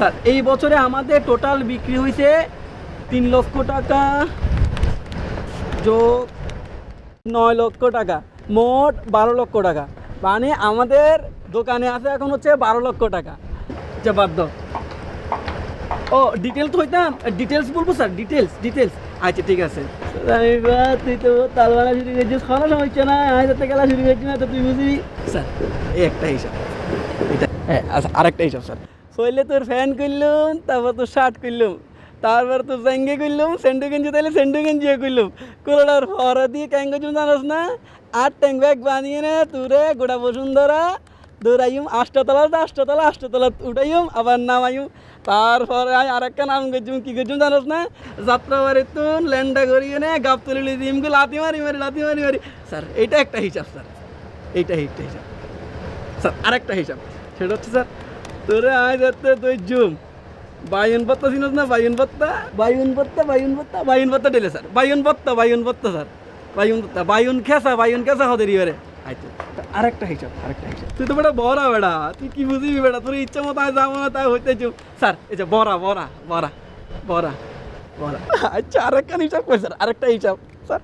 Sir, এই বছরে আমাদের টোটাল বিক্রি হয়েছে তিন লক্ষ টাকা যোগ নয় লক্ষ টাকা, মোট বারো লক্ষ টাকা। মানে আমাদের দোকানে আছে এখন হচ্ছে বারো লক্ষ টাকা। আচ্ছা বাদ। ও ডিটেলস হইতাম? ডিটেলস বলব, স্যার ডিটেলস ডিটেলস আচ্ছা ঠিক আছে। তুই তো তালবানা শুরু করেছিস না তো খেলা শুরু করছি না তো তুই বুঝবি স্যার, এই একটা হিসাব। আচ্ছা আরেকটা হিসাব, স্যার। শৈলে তোর ফ্যান করলাম তারপর তোর শার্ট করলাম তারপর তোর জাঙ্গে করলাম সেন্ডু গেঞ্জি তাহলে সেন্ডু গেঞ্জিও করলাম কোলার ফরা দিয়ে ক্যাঙ্গো চুন জানাস না, আর ট্যাঙ্ক ব্যাগ বানিয়ে নে তুরে, গোটা বসুন্ধরা। দৌড়াইম, আষ্টতলা আষ্টতলা আষ্টতলা উঠাইম, আবার নামাইম। তারপরে আমি আর একটা নাম গেছিম কি গেছিম জানোস না? যাত্রা বাড়ি তুন ল্যান্ডা করিয়ে নে গাপ তুলে দিম লাতি মারি মারি লাতি মারি মারি। স্যার, এইটা একটা হিসাব, স্যার। এইটা একটা হিসাব। স্যার, আরেকটা হিসাব। সেটা হচ্ছে, স্যার তোরে আয় যাতে তুই জুম বায়ুন পত্তা চিনস না? বায়ুন পত্তা বায়ুন পত্তা বায়ুন পত্তা বায়ুন পত্তা ডেলে স্যার। বায়ুন পত্তা বায়ুন পত্তা স্যার। বায়ুন পত্তা বায়ুন খেসা বায়ুন খেসা হদের ইয়ে আচ্ছা আরেকটা হিসাব আরেকটা হিসাব। তুই তো বেটা বড়া বেটা। তুই কি বুঝবি বেটা? তোর ইচ্ছা মতো আয় যাব না তাই হইতে চুপ স্যার এই যে বড়া বড়া বড়া বড়া বড়া। আচ্ছা আরেকটা হিসাব কই স্যার? আরেকটা হিসাব। স্যার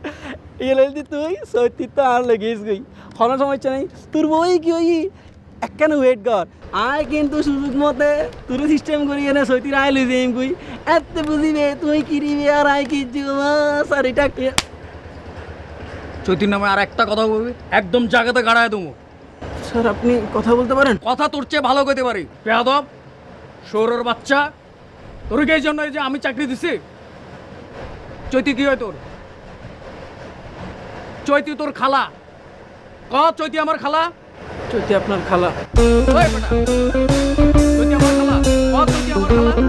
এল দি তুই সত্যি তো আর লেগেস গই সময় ইচ্ছা নেই। তোর বই কি ওই একখানে ওয়েট কর। আয় কিন্তু সুযোগ মতে তোর সিস্টেম করি এনে সৈতির আয় লই যাইম কই। এত বুঝিবে তুই কিরিবে আর আয় কি স্যার এটা কি- চৈতির নামে আর একটা কথা বলবি? একদম জায়গাতে গাড়ায় দেবো। স্যার আপনি কথা বলতে পারেন? কথা তোর চেয়ে ভালো কইতে পারি। বেয়াদব সৌরর বাচ্চা। তোর কি এই জন্য এই যে আমি চাকরি দিছি? চৈতি কি হয় তোর? চৈতি তোর খালা। ক চৈতি আমার খালা? চৈতি আপনার খালা। আমার খালা? আমার খালা?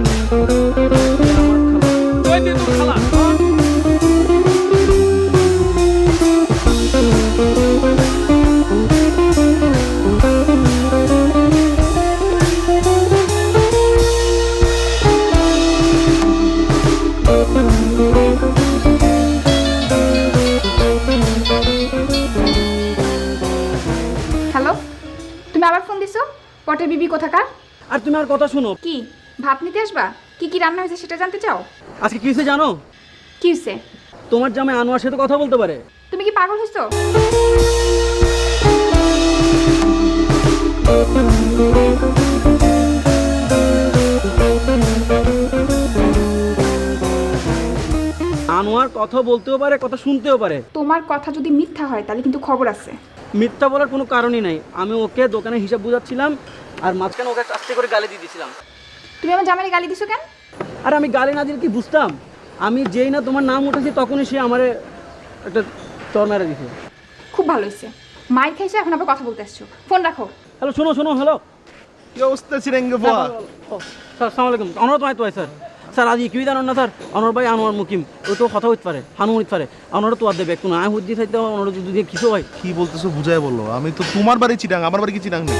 পটের বিবি কোথাকার? আর তুমি আর কথা শুনো। কি ভাত নিতে আসবা? কি কি রান্না হয়েছে সেটা জানতে চাও? আজকে কি হয়েছে জানো? কি হয়েছে? তোমার জামাই আনোয়ার সাথে কথা বলতে পারে। তুমি কি পাগল হয়েছো? আনোয়ার কথা বলতেও পারে কথা শুনতেও পারে। তোমার কথা যদি মিথ্যা হয় তাহলে কিন্তু খবর আছে। মিথ্যা বলার কোনো কারণই নাই। আমি ওকে দোকানে হিসাব বুঝাচ্ছিলাম আর মাঝখানে ওকে আস্তে করে গালি দিয়ে দিয়েছিলাম। তুমি আমার জামাইরে গালি দিছো কেন? আর আমি গালি না দিলে কি বুঝতাম? আমি যেই না তোমার নাম উঠেছি তখনই সে আমারে একটা চর মেরে দিছে খুব ভালো হয়েছে। মাইর খাইছো এখন আবার কথা বলতে আসছো। ফোন রাখো। হ্যালো শোনো শোনো হ্যালো। কি অবস্থা ও স্যার সালাম আলাইকুম। অনর তোমায় তো স্যার। স্যার আজ কি জানো না স্যার? অনর ভাই আনোয়ার মুকিম ও তো কথা হইতে পারে হানু হইতে পারে। অনর তো আর দেবে কোনো আয় হুদ্দি থাকতে অনর যদি কিছু হয়। কি বলতেছো বুঝাই বলল। আমি তো তোমার বাড়ি চিটাং আমার বাড়ি কি চিটাং নেই?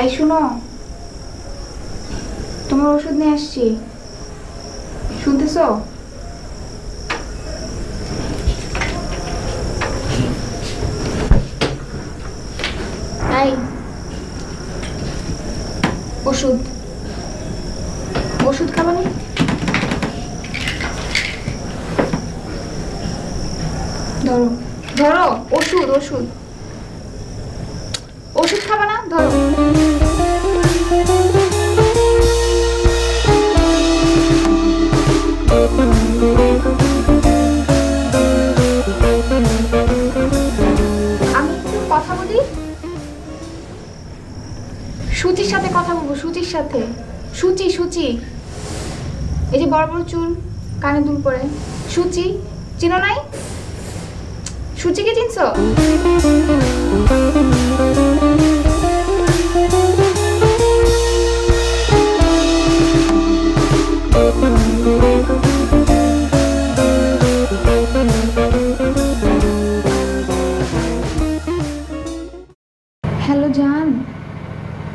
এই শুনো তোমার ওষুধ নিয়ে আসছি। শুনতেছো? এই ওষুধ। ওষুধ খাবা না? ধরো। ধরো, ওষুধ ওষুধ। ওষুধ খাবা না? ধরো। কথা বলব, সুচির সাথে। সুচি সুচি। এই যে বড় বড় চুল, কানে দুল পরে। সুচি, চিনো নাই? সুচিকে চিনছো?